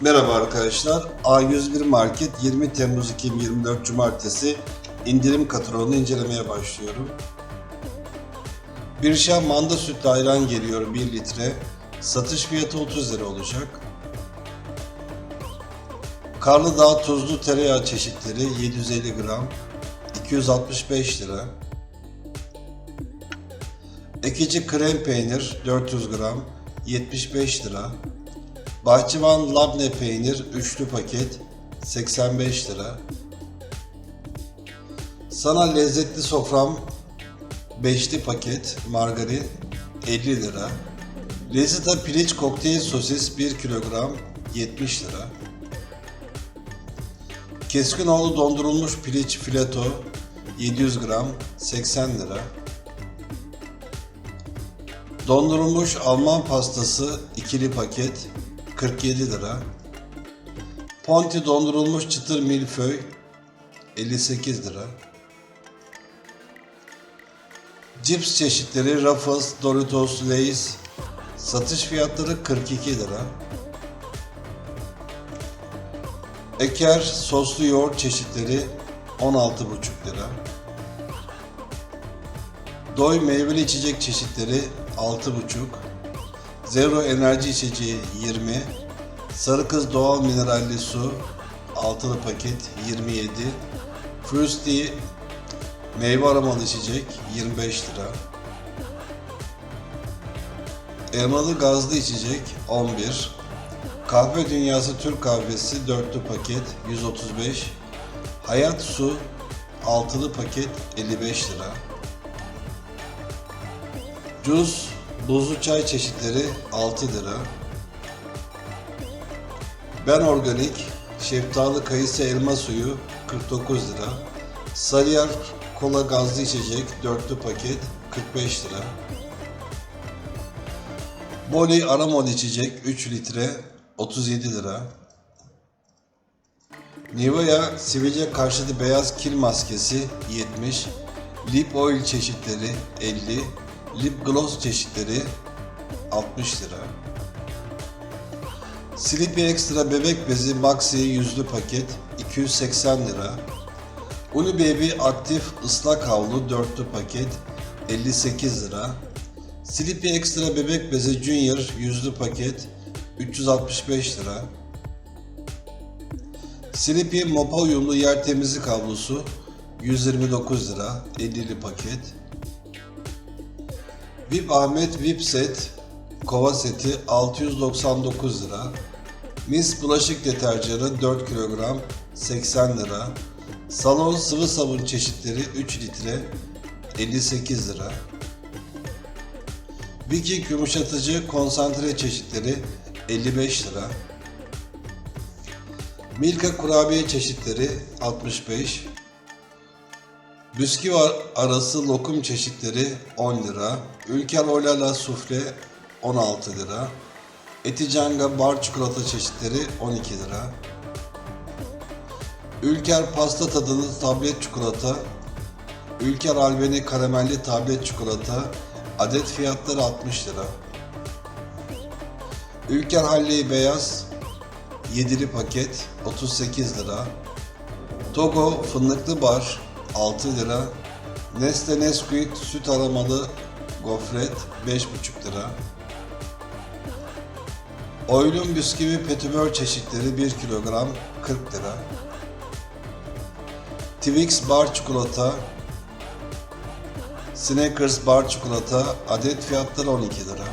Merhaba arkadaşlar. A101 Market 20 Temmuz 2024 Cumartesi indirim kataloğunu incelemeye başlıyorum. Bir şah manda sütlü ayran geliyor 1 litre. Satış fiyatı 30 lira olacak. Karlıdağ tuzlu tereyağı çeşitleri 750 gram 265 lira. Ekici krem peynir 400 gram 75 lira. Bahçıvan labne peynir üçlü paket 85 lira. Sana lezzetli sofram beşli paket margarin 50 lira. Lezita piliç kokteyl sosis 1 kilogram 70 lira. Keskinoğlu dondurulmuş piliç fileto 700 gram 80 lira. Dondurulmuş Alman pastası ikili paket 47 lira. Ponti dondurulmuş çıtır milföy 58 lira. Cips çeşitleri Ruffles, Doritos, Lay's satış fiyatları 42 lira. Eker soslu yoğurt çeşitleri 16,5 lira. Doy meyveli içecek çeşitleri 6,5 Zero enerji içeceği 20 Sarı Kız doğal mineralli su altılı paket 27 Fruity meyve aromalı içecek 25 lira Elmalı gazlı içecek 11 Kahve Dünyası Türk Kahvesi dörtlü paket 135 Hayat Su altılı paket 55 lira Cuz, buzlu çay çeşitleri 6 lira. Ben Organik, şeftali kayısı elma suyu 49 lira. Sarıyer kola gazlı içecek dörtlü paket 45 lira. Boli aromalı içecek 3 litre 37 lira. Nivea sivilce karşıtı beyaz kil maskesi 70. Lip oil çeşitleri 50. Lip gloss çeşitleri 60 lira. Sleepy Extra bebek bezi Maxi yüzlü paket 280 lira. Uni Baby aktif ıslak havlu dörtlü paket 58 lira. Sleepy Extra bebek bezi Junior yüzlü paket 365 lira. Sleepy Mopa uyumlu yer temizlik havlusu 129 lira 50'li paket. VIP Ahmet VIP set kova seti 699 lira. Mis bulaşık deterjanı 4 kilogram 80 lira. Salon sıvı sabun çeşitleri 3 litre 58 lira. Viking yumuşatıcı konsantre çeşitleri 55 lira. Milka kurabiye çeşitleri 65 Bisküvi arası lokum çeşitleri 10 lira. Ülker Olala sufle 16 lira. Eticanga bar çikolata çeşitleri 12 lira. Ülker pasta tadını tablet çikolata. Ülker albeni karamelli tablet çikolata. Adet fiyatları 60 lira. Ülker Halley beyaz 7'li paket 38 lira. Togo fındıklı bar 6 lira. Nestle Nesquik süt aromalı gofret 5,5 lira. Oylum bisküvi petibör çeşitleri 1 kilogram 40 lira. Twix bar çikolata Snickers bar çikolata adet fiyatları 12 lira.